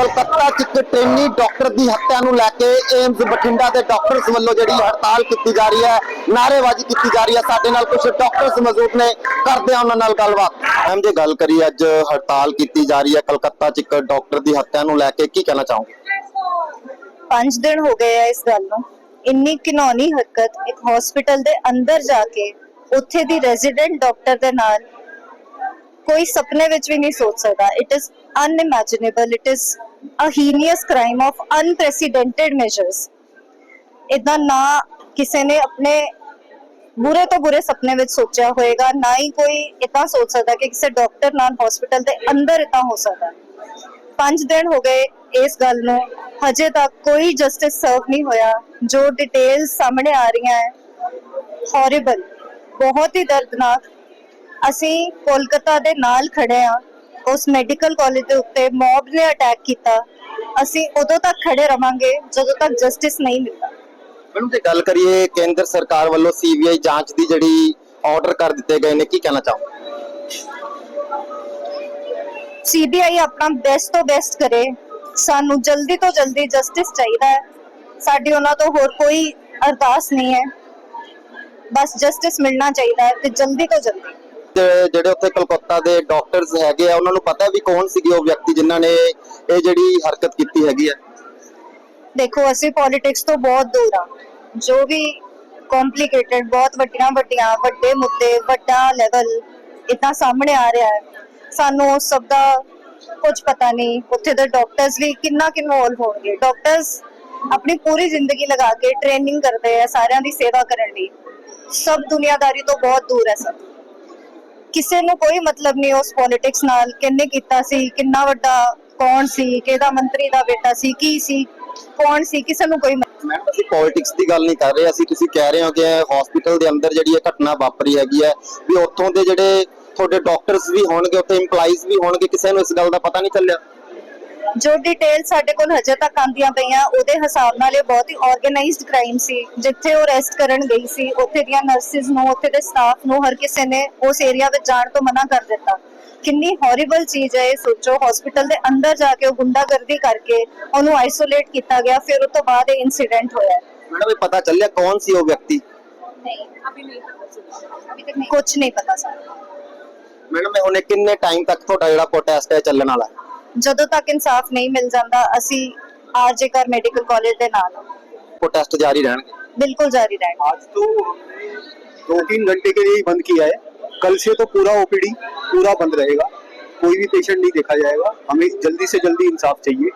ਕਲਕੱਤਾ 'ਚ ਇੱਕ trainee doctor ਦੀ ਹੱਤਿਆ ਨੂੰ ਲੈ ਕੇ ਏਮਸ ਬਠਿੰਡਾ ਦੇ ਡਾਕਟਰਸ ਵੱਲੋਂ ਜਿਹੜੀ ਹੜਤਾਲ ਕੀਤੀ ਜਾ ਰਹੀ ਹੈ, ਨਾਅਰੇਬਾਜ਼ੀ ਕੀਤੀ ਜਾ ਰਹੀ ਹੈ। ਸਾਡੇ ਨਾਲ ਕੁਝ ਡਾਕਟਰਸ ਮੌਜੂਦ ਨੇ। ਕਰਦੇ ਆ ਉਹਨਾਂ ਨਾਲ ਗੱਲਬਾਤ। ਮੈਮ, ਜੇ ਗੱਲ ਕਰੀ ਅੱਜ ਹੜਤਾਲ ਕੀਤੀ ਜਾ ਰਹੀ ਹੈ, ਕਲਕੱਤਾ 'ਚ ਇੱਕ ਡਾਕਟਰ ਦੀ ਹੱਤਿਆ ਨੂੰ ਲੈ ਕੇ ਕੀ ਕਹਿਣਾ ਚਾਹੋਗੇ? 5 ਦਿਨ ਹੋ ਗਏ ਆ ਇਸ ਗੱਲ ਨੂੰ। ਇੰਨੀ ਘਿਨੌਣੀ ਹਰਕਤ, ਇੱਕ ਹਸਪੀਟਲ ਦੇ ਅੰਦਰ ਜਾ ਕੇ ਉੱਥੇ ਦੀ ਰੈਜ਼ੀਡੈਂਟ ਡਾਕਟਰ ਦੇ ਨਾਲ ਕੋਈ ਸੁਪਨੇ ਵਿੱਚ ਵੀ ਨਹੀਂ ਸੋਚ ਸਕਦਾ। It is unimaginable it is a heinous crime of unprecedented measures ਇਦਾਂ ਨਾ ਕਿਸੇ ਨੇ ਆਪਣੇ ਬੁਰੇ ਤੋਂ ਬੁਰੇ ਸੁਪਨੇ ਵਿੱਚ ਸੋਚਿਆ ਹੋਏਗਾ, ਨਾ ਹੀ ਕੋਈ ਇਦਾਂ ਸੋਚ ਸਕਦਾ ਕਿ ਕਿਸੇ ਡਾਕਟਰ ਨਾਲ ਹਸਪੀਟਲ ਦੇ ਅੰਦਰ ਇਦਾਂ ਹੋ ਸਕਦਾ। ਪੰਜ ਦਿਨ ਹੋ ਗਏ ਇਸ ਗੱਲ ਨੂੰ, ਹਜੇ ਤੱਕ ਕੋਈ ਜਸਟਿਸ ਸਰਵ ਨਹੀਂ ਹੋਇਆ। ਜੋ ਡਿਟੇਲਸ ਸਾਹਮਣੇ ਆ ਰਹੀਆਂ ਹੈ ਹੌਰੀਬਲ ਬਹੁਤ ਹੀ ਦਰਦਨਾਕ। ਅਸੀਂ ਕੋਲਕਾਤਾ ਦੇ ਨਾਲ ਖੜੇ ਆ ਉਸ ਮੈਡੀਕਲ ਕਾਲਜ ਦੇ ਉੱਤੇ ਮੌਬ ਨੇ ਅਟੈਕ ਕੀਤਾ। ਅਸੀਂ ਉਦੋਂ ਤੱਕ ਖੜੇ ਰਵਾਂਗੇ ਜਦੋਂ ਤੱਕ ਜਸਟਿਸ ਨਹੀਂ ਮਿਲਦਾ। ਮੈਡਮ ਜੇ ਗੱਲ ਕਰੀਏ ਕੇਂਦਰ ਸਰਕਾਰ ਵੱਲੋਂ ਸੀਬੀਆਈ ਜਾਂਚ ਦੀ ਜਿਹੜੀ ਆਰਡਰ ਕਰ ਦਿੱਤੇ ਗਏ ਨੇ ਕੀ ਕਹਿਣਾ ਚਾਹੋਗੇ? ਸੀਬੀਆਈ ਆਪਣਾ ਬੈਸਟ ਤੋਂ ਬੈਸਟ ਕਰੇ। ਸਾਨੂੰ ਜਲਦੀ ਤੋਂ ਜਲਦੀ ਜਸਟਿਸ ਚਾਹੀਦਾ ਹੈ। ਸਾਡੀ ਉਹਨਾਂ ਤੋਂ ਹੋਰ ਕੋਈ ਅਰਦਾਸ ਨਹੀਂ ਹੈ। ਬਸ ਜਸਟਿਸ ਮਿਲਣਾ ਚਾਹੀਦਾ ਹੈ ਤੇ ਜਲਦੀ ਤੋਂ ਜਲਦੀ। ਜਿਹੜੇ ਉੱਥੇ ਕਲਕੱਤਾ ਦੇ ਡਾਕਟਰਸ ਹੈਗੇ ਆ, ਉਹਨਾਂ ਨੂੰ ਪਤਾ ਵੀ ਕੌਣ ਸੀਗੇ ਉਹ ਵਿਅਕਤੀ ਜਿਨ੍ਹਾਂ ਨੇ ਇਹ ਜਿਹੜੀ ਹਰਕਤ ਕੀਤੀ ਹੈਗੀ ਆ? ਦੇਖੋ, ਅਸੀਂ ਪੋਲਿਟਿਕਸ ਤੋਂ ਬਹੁਤ ਦੂਰ ਆ। ਜੋ ਵੀ ਕੰਪਲਿਕੇਟਡ ਬਹੁਤ ਵੱਡੀਆਂ ਵੱਡੀਆਂ, ਵੱਡੇ ਮੁੱਦੇ, ਵੱਡਾ ਲੈਵਲ ਇतना ਸਾਹਮਣੇ ਆ ਰਿਹਾ ਹੈ। ਸਾਨੂੰ ਉਸ ਸਭ ਦਾ ਕੁਝ ਪਤਾ ਨਹੀਂ। ਉੱਥੇ ਦੇ ਡਾਕਟਰਸ ਵੀ ਕਿੰਨਾ ਕਿਨਵੋਲਵ ਹੋਣਗੇ। ਡਾਕਟਰਸ ਆਪਣੀ ਪੂਰੀ ਜ਼ਿੰਦਗੀ ਲਗਾ ਕੇ ਟ੍ਰੇਨਿੰਗ ਕਰਦੇ ਆ ਸਾਰਿਆਂ ਦੀ ਸੇਵਾ ਕਰਨ ਲਈ। ਸਭ ਦੁਨੀਆਦਾਰੀ ਤੋਂ ਬਹੁਤ ਦੂਰ ਹੈ ਸਭ। ਕਿਸੇ ਨੂੰ ਕੋਈ ਮਤਲਬ ਨਹੀਂ ਉਸ ਪੋਲਿਟਿਕਸ ਨਾਲ ਕਿੰਨੇ ਕੀਤਾ ਸੀ, ਕਿੰਨਾ ਵੱਡਾ ਕੌਣ ਸੀ, ਕਿਹਦਾ ਮੰਤਰੀ ਦਾ ਬੇਟਾ ਸੀ, ਕੀ ਸੀ, ਕੌਣ ਸੀ, ਕਿਸੇ ਨੂੰ ਕੋਈ ਮੈਮ ਅਸੀਂ ਪੋਲਿਟਿਕਸ ਦੀ ਗੱਲ ਨਹੀਂ ਕਰ ਰਹੇ, ਅਸੀਂ ਤੁਸੀਂ ਕਹਿ ਰਹੇ ਹੋ ਕਿ ਹਸਪੀਟਲ ਦੇ ਅੰਦਰ ਜਿਹੜੀ ਇਹ ਘਟਨਾ ਵਾਪਰੀ ਹੈਗੀ ਹੈ, ਵੀ ਉੱਥੋਂ ਦੇ ਜਿਹੜੇ ਤੁਹਾਡੇ ਡਾਕਟਰਸ ਵੀ ਹੋਣਗੇ, ਉੱਥੇ EMPLOYEES ਵੀ ਹੋਣਗੇ, ਕਿਸੇ ਨੂੰ ਇਸ ਗੱਲ ਦਾ ਪਤਾ ਨਹੀਂ ਚੱਲਿਆ। ਜੋ ਡਿਟੇਲ ਸਾਡੇ ਕੋਲ ਹਜੇ ਤੱਕ ਆਂਦੀਆਂ ਪਈਆਂ ਉਹਦੇ ਹਿਸਾਬ ਨਾਲ ਇਹ ਬਹੁਤ ਹੀ ਆਰਗੇਨਾਈਜ਼ਡ ਕ੍ਰਾਈਮ ਸੀ ਜਿੱਥੇ ਉਹ ਅਰੈਸਟ ਕਰਨ ਗਈ ਸੀ ਉੱਥੇ ਦੀਆਂ ਨਰਸਿਸ ਨੂੰ ਉੱਥੇ ਦੇ ਸਟਾਫ ਨੂੰ ਹਰ ਕਿਸੇ ਨੇ ਉਸ ਏਰੀਆ ਵਿੱਚ ਜਾਣ ਤੋਂ ਮਨਾ ਕਰ ਦਿੱਤਾ। ਕਿੰਨੀ ਹੌਰੀਬਲ ਚੀਜ਼ ਹੈ ਇਹ ਸੋਚੋ ਹਸਪੀਟਲ ਦੇ ਅੰਦਰ ਜਾ ਕੇ ਉਹ ਗੁੰਡਾਗਰਦੀ ਕਰਕੇ ਉਹਨੂੰ ਆਈਸੋਲੇਟ ਕੀਤਾ ਗਿਆ ਫਿਰ ਉਸ ਤੋਂ ਬਾਅਦ ਇਹ ਇਨਸੀਡੈਂਟ ਹੋਇਆ। ਮੈਡਮ ਇਹ ਪਤਾ ਚੱਲਿਆ ਕੌਣ ਸੀ ਉਹ ਵਿਅਕਤੀ? ਨਹੀਂ ਅਭੀ ਨਹੀਂ ਪਤਾ ਅਭੀ ਤੱਕ ਨਹੀਂ। ਕੁਝ ਨਹੀਂ ਪਤਾ ਸਾਨੂੰ ਮੈਡਮ ਇਹ ਹੁਣੇ ਕਿੰਨੇ ਟਾਈਮ ਤੱਕ ਤੁਹਾਡਾ ਜਿਹੜਾ ਪ੍ਰੋਟੈਸਟ ਹੈ ਚੱਲਣ ਵਾਲਾ ਜਦੋਂ ਤੱਕ ਇਨਸਾਫ ਨਹੀਂ ਮਿਲ ਜਾਂਦਾ ਅਸੀਂ ਆਰਜੇ ਕਰ ਮੈਡੀਕਲ ਕਾਲਜ ਦੇ ਨਾਲ ਹਾਂ। ਪ੍ਰੋਟੈਸਟ ਜਾਰੀ ਰਹਿਣਗੇ ਬਿਲਕੁਲ ਜਾਰੀ रहेगा आज तो हमने दो तीन घंटे के लिए ही बंद किया है कल से तो पूरा ओपीडी पूरा बंद रहेगा कोई भी पेशेंट नहीं देखा जाएगा हमें जल्दी से जल्दी इंसाफ चाहिए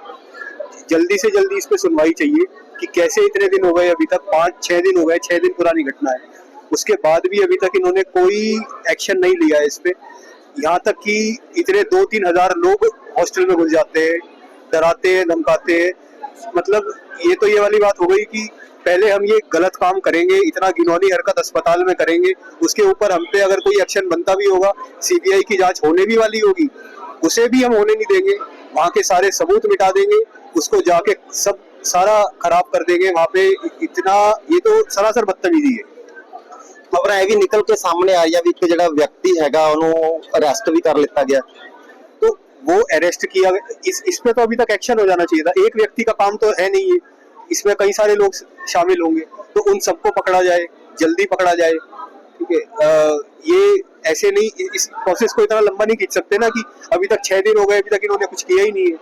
जल्दी से जल्दी इस पे सुनवाई चाहिए कि कैसे इतने दिन हो गए अभी तक पाँच छह दिन हो गए छह दिन पुरानी घटना है उसके बाद भी अभी तक इन्होंने कोई एक्शन नहीं लिया है इस पे यहाँ तक कि इतने दो तीन हजार लोग हॉस्टल में घुस जाते हैं डराते हैं धमकाते हैं मतलब ये तो ये वाली बात हो गई कि पहले हम ये गलत काम करेंगे इतना घिनौनी हरकत अस्पताल में करेंगे उसके ऊपर हम पे अगर कोई एक्शन बनता भी होगा सीबीआई की जांच होने भी वाली होगी उसे भी हम होने नहीं देंगे वहाँ के सारे सबूत मिटा देंगे उसको जाके सब सारा खराब कर देंगे वहाँ पे इतना ये तो सरासर बदतमीजी है ਖਬਰਾਂ ਇਹ ਵੀ ਨਿਕਲ ਕੇ ਸਾਹਮਣੇ ਆ ਰਹੀਆਂ ਵੀ ਇੱਕ ਜਿਹੜਾ ਵਿਅਕਤੀ ਹੈਗਾ ਉਹਨੂੰ ਅਰੈਸਟ ਵੀ ਕਰ ਲਿੱਤਾ ਗਿਆ तो वो अरेस्ट किया। गया- इस, इसमें तो अभी तक एक्शन हो जाना चाहिए था। एक व्यक्ति का काम तो है नहीं। है इसमें कई सारे लोग शामिल होंगे। तो उन सबको पकड़ा जाए, जल्दी पकड़ा जाए। ठीक है? ये ऐसे नहीं, इस प्रोसेस को इतना लंबा नहीं खींच सकते ना कि अभी तक छह दिन हो गए, अभी तक इन्होंने कुछ किया ही नहीं है।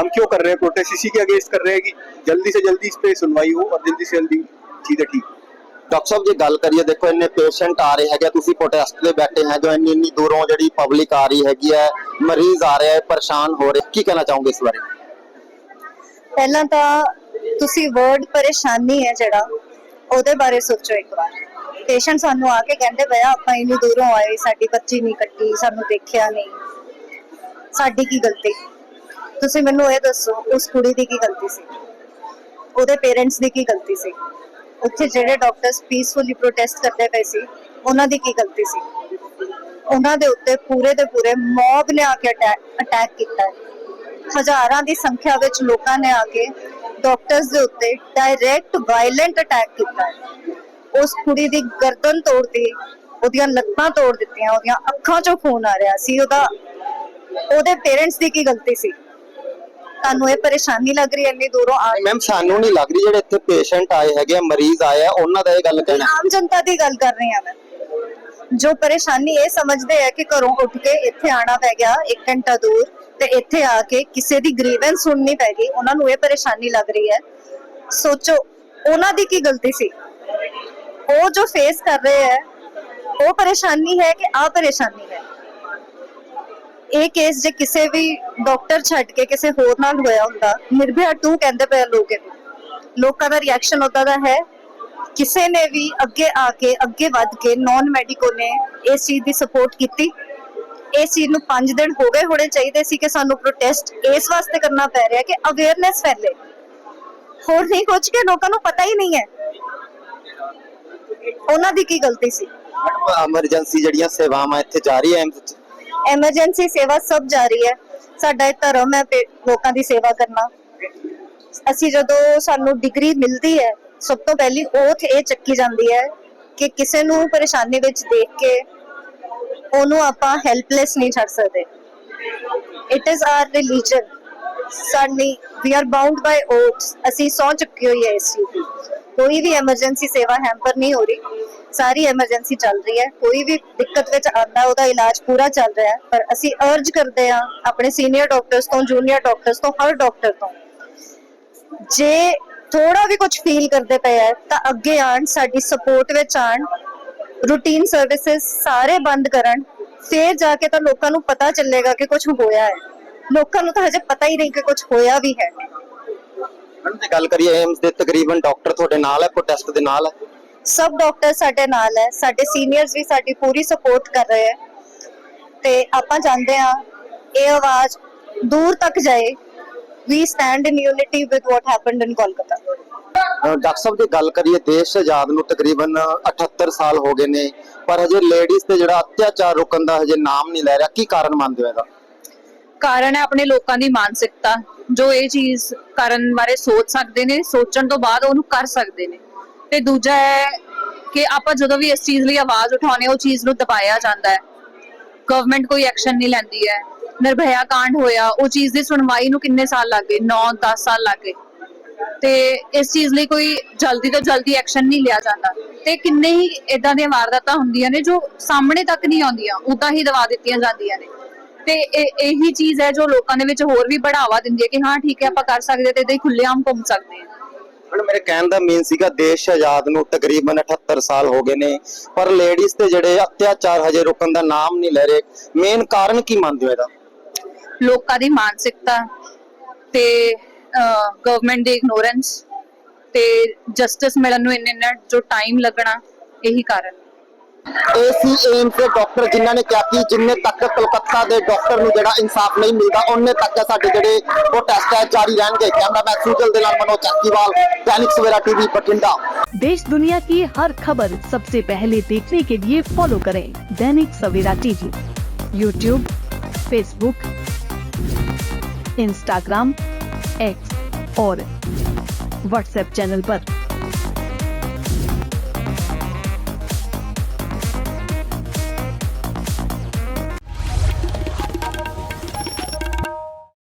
हम क्यों कर रहे हैं प्रोटेस्ट इसी के अगेंस्ट कर रहे हैं कि जल्दी से जल्दी इस पर सुनवाई हो और जल्दी से जल्दी चीज़ें ठीक ਡਾਕਟਰ ਸਾਹਿਬ, ਜੇ ਗੱਲ ਕਰੀਏ, ਦੇਖੋ, ਇੰਨੇ ਪੇਸ਼ੈਂਟ ਆ ਰਹੇ ਹੈਗੇ ਤੁਸੀਂ ਪ੍ਰੋਟੈਸਟ ਤੇ ਬੈਠੇ ਹੈ ਜੋ ਇੰਨੀ ਇੰਨੀ ਦੂਰੋਂ ਜਿਹੜੀ ਪਬਲਿਕ ਆ ਰਹੀ ਹੈਗੀ ਹੈ, ਮਰੀਜ਼ ਆ ਰਿਹਾ ਹੈ, ਪਰੇਸ਼ਾਨ ਹੋ ਰਹੇ, ਕੀ ਕਹਿਣਾ ਚਾਹੋਗੇ ਇਸ ਬਾਰੇ? ਪਹਿਲਾਂ ਤਾਂ ਤੁਸੀਂ ਵਰਡ ਪਰੇਸ਼ਾਨੀ ਹੈ ਜਿਹੜਾ, ਉਹਦੇ ਬਾਰੇ ਸੋਚੋ ਇੱਕ ਵਾਰ। ਪੇਸ਼ੈਂਟ ਸਾਨੂੰ ਆ ਕੇ ਕਹਿੰਦੇ ਭਇਆ ਆਪਾਂ ਇੰਨੀ ਦੂਰੋਂ ਆਏ, ਸਾਡੀ ਬੱਚੀ ਨਹੀਂ ਕੱਟੀ, ਸਾਨੂੰ ਦੇਖਿਆ ਨਹੀਂ। ਸਾਡੀ ਕੀ ਗਲਤੀ? ਤੁਸੀਂ ਮੈਨੂੰ ਇਹ ਦੱਸੋ, ਉਸ ਕੁੜੀ ਦੀ ਕੀ ਗਲਤੀ ਸੀ? ਉਹਦੇ ਪੇਰੈਂਟਸ ਦੀ ਕੀ ਗਲਤੀ ਸੀ? ਉੱਥੇ ਜਿਹੜੇ ਡਾਕਟਰਸ ਪੀਸਫੁਲੀ ਪ੍ਰੋਟੈਸਟ ਕਰਦੇ ਪਏ ਸੀ, ਉਹਨਾਂ ਦੀ ਕੀ ਗਲਤੀ ਸੀ? ਉਹਨਾਂ ਦੇ ਉੱਤੇ ਪੂਰੇ ਦੇ ਪੂਰੇ ਮੌਬ ਨੇ ਆ ਕੇ ਅਟੈਕ ਕੀਤਾ ਹਜ਼ਾਰਾਂ ਦੀ ਸੰਖਿਆ ਵਿੱਚ ਲੋਕਾਂ ਨੇ ਆ ਕੇ ਡਾਕਟਰਸ ਦੇ ਉੱਤੇ ਡਾਇਰੈਕਟ ਵਾਇਲੈਂਟ ਅਟੈਕ ਕੀਤਾ ਉਸ ਕੁੜੀ ਦੀ ਗਰਦਨ ਤੋੜਦੀ ਉਹਦੀਆਂ ਲੱਤਾਂ ਤੋੜ ਦਿੱਤੀਆਂ, ਉਹਦੀਆਂ ਅੱਖਾਂ 'ਚੋਂ ਖੂਨ ਆ ਰਿਹਾ ਸੀ, ਉਹਦਾ, ਉਹਦੇ ਪੇਰੈਂਟਸ ਦੀ ਕੀ ਗਲਤੀ ਸੀ? ਤੁਹਾਨੂੰ ਇਹ ਪਰੇਸ਼ਾਨੀ ਲੱਗ ਰਹੀ ਹੈ ਇੰਨੀ ਦੂਰੋਂ ਆ ਮੈਮ ਸਾਨੂੰ ਨਹੀਂ ਲੱਗ ਰਹੀ ਜਿਹੜੇ ਇੱਥੇ ਪੇਸ਼ੈਂਟ ਆਏ ਹੈਗੇ ਆ ਮਰੀਜ਼ ਆਏ ਆ ਉਹਨਾਂ ਦਾ ਇਹ ਗੱਲ ਕਹਿਣਾ। ਆਮ ਜਨਤਾ ਦੀ ਗੱਲ ਕਰ ਰਹੀ ਹਾਂ ਮੈਂ ਜੋ ਪਰੇਸ਼ਾਨੀ ਇਹ ਸਮਝਦੇ ਆ ਕਿ ਘਰੋਂ ਉੱਠ ਕੇ ਇੱਥੇ ਆਣਾ ਪੈ ਗਿਆ 1 ਘੰਟਾ ਦੂਰ ਤੇ ਇੱਥੇ ਆ ਕੇ ਕਿਸੇ ਦੀ ਗ੍ਰੀਵੈਂਸ ਸੁਣਨੀ ਪੈ ਗਈ ਉਹਨਾਂ ਨੂੰ ਇਹ ਪਰੇਸ਼ਾਨੀ ਲੱਗ ਰਹੀ ਹੈ। ਸੋਚੋ ਉਹਨਾਂ ਦੀ ਕੀ ਗਲਤੀ ਸੀ? ਉਹ ਜੋ ਫੇਸ ਕਰ ਰਹੇ ਹੈ ਉਹ ਪਰੇਸ਼ਾਨੀ ਹੈ ਕਿ ਆ ਪਰੇਸ਼ਾਨੀ? ਇਹ ਕੇਸ ਜੇ ਕਿਸੇ ਵੀ ਡਾਕਟਰ ਛੱਡ ਕੇ ਕਿਸੇ ਹੋਰ ਨਾਲ ਹੋਇਆ ਹੁੰਦਾ ਨਿਰਭਇਆ 2 ਕਹਿੰਦੇ ਪਏ ਲੋਕ। ਲੋਕਾਂ ਦਾ ਰਿਐਕਸ਼ਨ ਉਦਾਂ ਦਾ ਹੈ, ਕਿਸੇ ਨੇ ਵੀ ਅੱਗੇ ਆ ਕੇ, ਅੱਗੇ ਵੱਧ ਕੇ ਨਾਨ ਮੈਡੀਕੋ ਨੇ ਇਸ ਚੀਜ਼ ਦੀ ਸਪੋਰਟ ਕੀਤੀ। ਇਸ ਚੀਜ਼ ਨੂੰ 5 ਦਿਨ ਹੋ ਗਏ ਹੋਣੇ ਚਾਹੀਦੇ ਸੀ ਕਿ ਸਾਨੂੰ ਪ੍ਰੋਟੈਸਟ ਇਸ ਵਾਸਤੇ ਕਰਨਾ ਪੈ ਰਿਹਾ ਕਿ ਅਵੇਅਰਨੈਸ ਫੈਲੇ। ਹੋਰ ਨਹੀਂ ਕੁਝ ਕਿ ਲੋਕਾਂ ਨੂੰ ਪਤਾ ਹੀ ਨਹੀਂ ਹੈ। ਉਹਨਾਂ ਦੀ ਕੀ ਗਲਤੀ ਸੀ? ਐਮਰਜੈਂਸੀ ਜਿਹੜੀਆਂ ਸੇਵਾਵਾਂ ਇੱਥੇ ਜਾਰੀ ਹੈ ਐਮਰਜੈਂਸੀ ਸੇਵਾ ਸਭ ਜਾਰੀ ਹੈ। ਸਾਡਾ ਇਹ ਧਰਮ ਹੈ ਪੇ- ਲੋਕਾਂ ਦੀ ਸੇਵਾ ਕਰਨਾ। ਅਸੀਂ ਜਦੋਂ ਸਾਨੂੰ ਡਿਗਰੀ ਮਿਲਦੀ ਹੈ, ਸਭ ਤੋਂ ਪਹਿਲੀ oath ਇਹ ਚੱਕੀ ਜਾਂਦੀ ਹੈ ਕਿ ਕਿਸੇ ਨੂੰ ਪਰੇਸ਼ਾਨੀ ਵਿੱਚ ਦੇਖ ਕੇ ਉਹਨੂੰ ਆਪਾਂ ਹੈਲਪਲੈਸ ਨਹੀਂ ਛੱਡ ਸਕਦੇ। ਇਟ ਇਜ਼ ਆਰ ਰਿਲੀਜਨ ਸਾਡੀ we are bound by oaths ਅਸੀਂ ਸੌ ਚੁੱਕੀ ਹੋਈ ਹੈ ਇਸ ਚੀਜ਼ ਦੀ। ਕੋਈ ਵੀ ਐਮਰਜੈਂਸੀ ਸੇਵਾ ਹੈਂਪਰ ਨਹੀਂ ਹੋ ਰਹੀ। ਸਾਰੀ ਐਮਰਜੈਂਸੀ ਚੱਲ ਰਹੀ ਹੈ। ਕੋਈ ਵੀ ਦਿੱਕਤ ਵਿੱਚ ਆਂਦਾ ਉਹਦਾ ਇਲਾਜ ਪੂਰਾ ਚੱਲ ਰਿਹਾ ਹੈ। ਪਰ ਅਸੀਂ ਅਰਜ ਕਰਦੇ ਹਾਂ ਆਪਣੇ ਸੀਨੀਅਰ ਡਾਕਟਰਸ ਤੋਂ ਜੂਨੀਅਰ ਡਾਕਟਰਸ ਤੋਂ, ਹਰ ਡਾਕਟਰ ਤੋਂ, ਜੇ ਥੋੜਾ ਵੀ ਕੁਝ ਫੀਲ ਕਰਦੇ ਪਏ ਹੈ ਤਾਂ ਅੱਗੇ ਆਣ ਸਾਡੀ ਸਪੋਰਟ ਵਿੱਚ ਆਣ ਰੂਟੀਨ ਸਰਵਿਸਿਜ਼ ਸਾਰੇ ਬੰਦ ਕਰਨ, ਫੇਰ ਜਾ ਕੇ ਤਾਂ ਲੋਕਾਂ ਨੂੰ ਪਤਾ ਚੱਲੇਗਾ ਕਿ ਕੁਝ ਹੋਇਆ ਹੈ। ਲੋਕਾਂ ਨੂੰ ਤਾਂ ਹਜੇ ਪਤਾ ਹੀ ਨਹੀਂ ਕਿ ਕੁਝ ਹੋਇਆ ਵੀ ਹੈ। ਮੈਡਮ ਤੇ ਗੱਲ ਕਰੀਏ ਐਮਸ ਦੇ ਤਕਰੀਬਨ ਡਾਕਟਰ ਤੁਹਾਡੇ ਨਾਲ ਹੈ ਪ੍ਰੋਟੈਸਟ ਦੇ ਨਾਲ ਹੈ। ਸਭ ਡਾਕਟਰ ਸਾਡੇ ਨਾਲ ਹੈ ਸਾਡੇ ਸੀਨੀਅਰਸ ਵੀ ਸਾਡੀ ਪੂਰੀ ਸਪੋਰਟ ਕਰ ਰਹੇ ਹੈ। ਤੇ ਆਪਾਂ ਚਾਹੁੰਦੇ ਹਾਂ ਇਹ ਆਵਾਜ਼ ਦੂਰ ਤੱਕ ਜਾਏ। We stand in unity with what happened in Kolkata doctor ਸਾਹਿਬ ਦੀ ਗੱਲ ਕਰੀਏ ਦੇਸ਼ ਆਜ਼ਾਦ ਨੂੰ ਤਕਰੀਬਨ 78 ਸਾਲ ਹੋ ਗਏ ਨੇ ਪਰ ਹਜੇ ਲੇਡੀਜ਼ ਤੇ ਜਿਹੜਾ ਅਤਿਆਚਾਰ ਰੁਕਣ ਦਾ ਹਜੇ ਨਾਮ ਨਹੀਂ ਲੈ ਰਿਹਾ ਕੀ ਕਾਰਨ ਮੰਨਦੇ ਹੋ ਇਹਦਾ? ਕਾਰਨ ਹੈ ਆਪਣੇ ਲੋਕਾਂ ਦੀ ਮਾਨਸਿਕਤਾ ਜੋ ਇਹ ਚੀਜ਼ ਕਰਨ ਬਾਰੇ ਸੋਚ ਸਕਦੇ ਨੇ ਸੋਚਣ ਤੋਂ ਬਾਅਦ ਉਹਨੂੰ ਕਰ ਸਕਦੇ ਨੇ। ਤੇ ਦੂਜਾ ਹੈ ਕਿ ਆਪਾਂ ਜਦੋਂ ਵੀ ਇਸ ਚੀਜ਼ ਲਈ ਆਵਾਜ਼ ਉਠਾਉਨੇ ਉਹ ਚੀਜ਼ ਨੂੰ ਦਬਾਇਆ ਜਾਂਦਾ ਹੈ। ਗਵਰਨਮੈਂਟ ਕੋਈ ਐਕਸ਼ਨ ਨਹੀਂ ਲੈਂਦੀ ਹੈ। ਨਿਰਭਇਆ ਕਾਂਡ ਹੋਇਆ, ਉਹ ਚੀਜ਼ ਦੀ ਸੁਣਵਾਈ ਨੂੰ ਕਿੰਨੇ ਸਾਲ ਲੱਗ ਗਏ? 9-10 ਸਾਲ ਲੱਗ ਗਏ। ਤੇ ਇਸ ਚੀਜ਼ ਲਈ ਕੋਈ ਜਲਦੀ ਤੋਂ ਜਲਦੀ ਐਕਸ਼ਨ ਨਹੀਂ ਲਿਆ ਜਾਂਦਾ। ਤੇ ਕਿੰਨੇ ਹੀ ਇਦਾਂ ਦੀਆਂ ਵਾਰਦਾਤਾਂ ਹੁੰਦੀਆਂ ਨੇ ਜੋ ਸਾਹਮਣੇ ਤੱਕ ਨਹੀਂ ਆਉਂਦੀਆਂ ਉਦਾਂ ਹੀ ਦਵਾ ਦਿੱਤੀਆਂ ਜਾਂਦੀਆਂ ਨੇ। ਤੇ ਇਹੀ ਚੀਜ਼ ਹੈ ਜੋ ਲੋਕਾਂ ਦੇ ਵਿੱਚ ਹੋਰ ਵੀ ਬੜਾਵਾ ਦਿੰਦੀ ਹੈ ਕਿ ਹਾਂ, ਠੀਕ ਹੈ, ਆਪਾਂ ਕਰ ਸਕਦੇ ਤੇ ਇਦਾਂ ਹੀ ਖੁੱਲੇਆਮ ਘੁੰਮ ਸਕਦੇ ਹਾਂ। ਮੈਡਮ ਮੇਰੇ ਕਹਿਣ ਦਾ ਮੀਨ ਸੀਗਾ, ਦੇਸ਼ ਆਜ਼ਾਦ ਨੂੰ ਤਕਰੀਬਨ 78 ਸਾਲ ਹੋ ਗਏ ਨੇ, ਪਰ ਲੇਡੀਜ਼ ਤੇ ਜਿਹੜੇ ਅਤਿਆਚਾਰ ਹਜੇ ਰੁਕਣ ਦਾ ਨਾਮ ਨਹੀਂ ਲੈ ਰਹੇ ਮੇਨ ਕਾਰਨ ਕੀ ਮੰਨਦੇ ਹੋ ਇਹਦਾ? ਲੋਕਾਂ ਦੀ ਮਾਨਸਿਕਤਾ ਤੇ ਗਵਰਨਮੈਂਟ ਦੀ ਇਗਨੋਰੈਂਸ ਤੇ ਜਸਟਿਸ ਮਿਲਣ ਨੂੰ ਇੰਨੇ ਇੰਨਾ ਜੋ ਟਾਈਮ ਲੱਗਣਾ, ਇਹੀ ਕਾਰਨ। ਏਸੀ ਏਮਸ ਦੇ ਡਾਕਟਰ ਜਿਨ੍ਹਾਂ ਨੇ ਕਿਹਾ ਕਿ ਜਿੰਨੇ ਤੱਕ ਕਲਕੱਤਾ ਦੇ ਡਾਕਟਰ ਨੂੰ ਜਿਹੜਾ ਇਨਸਾਫ ਨਹੀਂ ਮਿਲਦਾ ਉਹਨੇ ਤੱਕ ਸਾਡੇ ਜਿਹੜੇ ਪ੍ਰੋਟੈਸਟ ਹੈ ਜਾਰੀ ਰਹਿਣਗੇ ਕੈਮਰਾਮੈਨ ਸੁਜਲ ਦੇ ਨਾਲ ਮਨੋਜ ਚੱਕੀਵਾਲ ਦੈਨਿਕ ਸਵੇਰਾ ਟੀਵੀ ਬਠਿੰਡਾ देश दुनिया की हर खबर सबसे पहले देखने के लिए फॉलो करें Dainik Savera TV YouTube Facebook Instagram X और व्हाट्सएप चैनल पर।